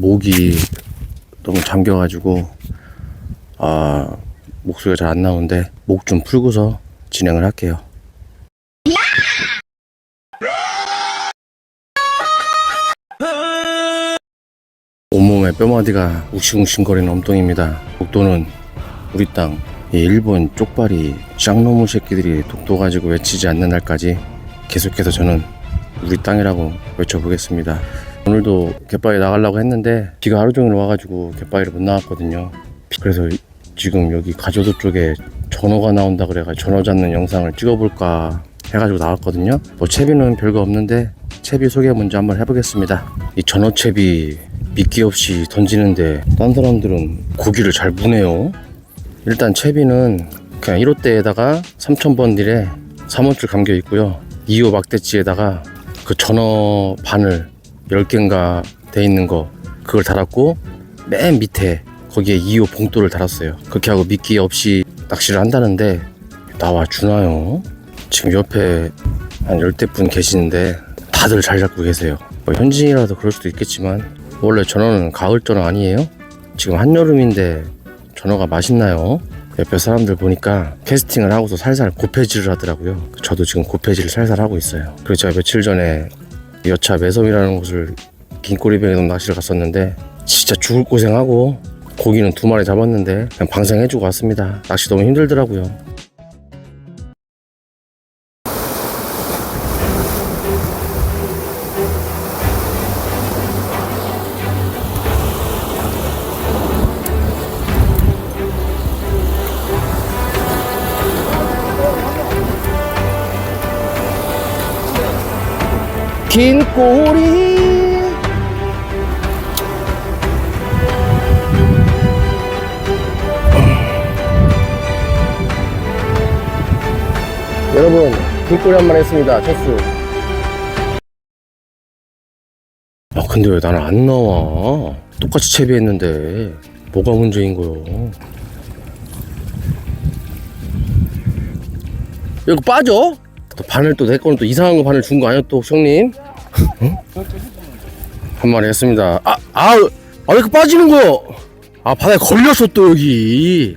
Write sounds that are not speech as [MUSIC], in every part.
목이 너무 잠겨가지고 아 목소리가 잘 안 나오는데 목 좀 풀고서 진행을 할게요. 온몸에 뼈마디가 욱신욱신거리는 엉덩이입니다. 독도는 우리 땅. 이 일본 쪽발이 짱놈의 새끼들이 독도 가지고 외치지 않는 날까지 계속해서 저는 우리 땅이라고 외쳐보겠습니다. 오늘도 갯바위 나가려고 했는데 비가 하루 종일 와가지고 갯바위를 못 나갔거든요. 그래서 지금 여기 가조도 쪽에 전어가 나온다 그래가지고 전어 잡는 영상을 찍어볼까 해가지고 나왔거든요. 뭐 채비는 별거 없는데 채비 소개 먼저 한번 해보겠습니다. 이 전어 채비 미끼 없이 던지는데 딴 사람들은 고기를 잘 무네요. 일단 채비는 그냥 1호대에다가 3000번 딜에 3원줄 감겨 있고요. 2호 막대치에다가 그 전어 바늘 10개인가 돼 있는 거 그걸 달았고 맨 밑에 거기에 2호 봉돌을 달았어요. 그렇게 하고 미끼 없이 낚시를 한다는데 나와 주나요? 지금 옆에 한 열대 분 계시는데 다들 잘 잡고 계세요. 뭐 현지인이라도 그럴 수도 있겠지만 원래 전어는 가을 전어 아니에요? 지금 한여름인데 전어가 맛있나요? 옆에 사람들 보니까 캐스팅을 하고서 살살 고패질을 하더라고요. 저도 지금 고패질을 살살 하고 있어요. 그래서 제가 며칠 전에 여차 매섬이라는 곳을 긴꼬리뱅이 낚시를 갔었는데 진짜 죽을 고생하고 고기는 두 마리 잡았는데 그냥 방생해주고 왔습니다. 낚시 너무 힘들더라고요. 긴 꼬리. 여러분 긴 꼬리 한 번 했습니다. 첫수. 아 근데 왜 나는 안 나와? 똑같이 채비했는데 뭐가 문제인 거요? 이거 빠져? 또 바늘 또 내 거는 또 이상한 거 바늘 준 거 아니야 또 형님? [LAUGHS] 응? 한 마리 했습니다. 아, 아, 아, 왜 이렇게 빠지는 거요? 아, 바다에 걸렸어 또 여기.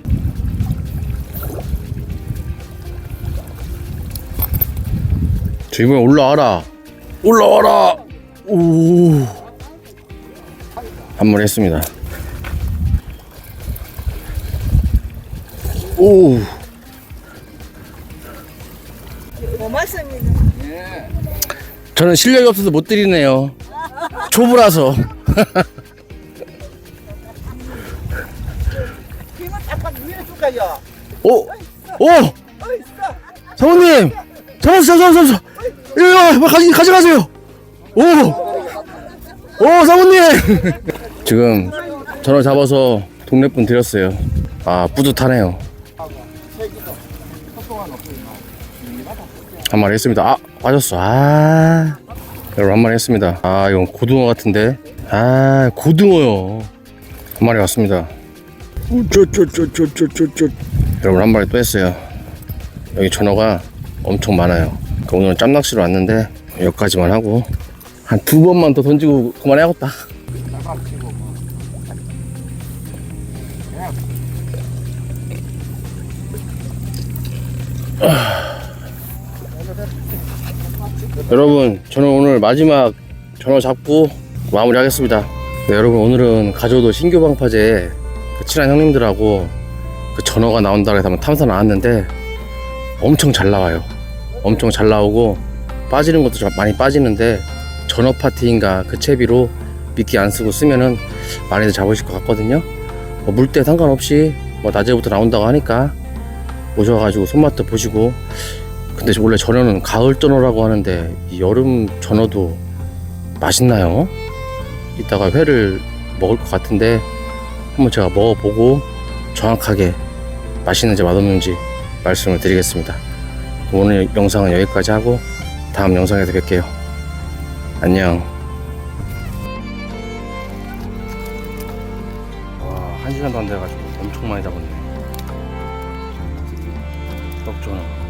저 이번에 올라와라. 올라와라. 오. 한 마리 했습니다. 오. 고맙습니다. 저는 실력이 없어서 못 드리네요. 초보라서. 이거 잠깐 위에 줄까요? 오! 오! 어. 사모님! 잡았어, 잡았어, 잡았어! 이리 와! 가지, 가져가세요! 오! 오, 사모님! 지금 전화 잡아서 동네 분 드렸어요. 아, 뿌듯하네요. 한 마리 했습니다. 아, 빠졌어. 아. 여러분, 한 마리 했습니다. 아, 이건 고등어 같은데? 아, 고등어요. 한 마리 왔습니다. 여러분, 한 마리 또 했어요. 여기 전어가 엄청 많아요. 그러니까 오늘은 짬낚시로 왔는데 여기까지만 하고 한 두 번만 더 던지고 그만해야겠다. 여러분, 저는 오늘 마지막 전어 잡고 마무리 하겠습니다. 네, 여러분 오늘은 가조도 신규 방파제 그 친한 형님들하고 그 전어가 나온다고 해서 한번 탐사 나왔는데 엄청 잘 나와요. 엄청 잘 나오고 빠지는 것도 좀 많이 빠지는데 전어 파티인가 그 채비로 미끼 안 쓰고 쓰면은 많이들 잡으실 것 같거든요. 뭐 물때 상관없이 뭐 낮에부터 나온다고 하니까 오셔가지고 손맛도 보시고 근데 원래 전어는 가을 전어라고 하는데 이 여름 전어도 맛있나요? 이따가 회를 먹을 것 같은데 한번 제가 먹어보고 정확하게 맛있는지 맛없는지 말씀을 드리겠습니다. 오늘 영상은 여기까지 하고 다음 영상에서 뵐게요. 안녕. 와, 한 시간도 안 돼가지고 엄청 많이 잡았네. 떡전어.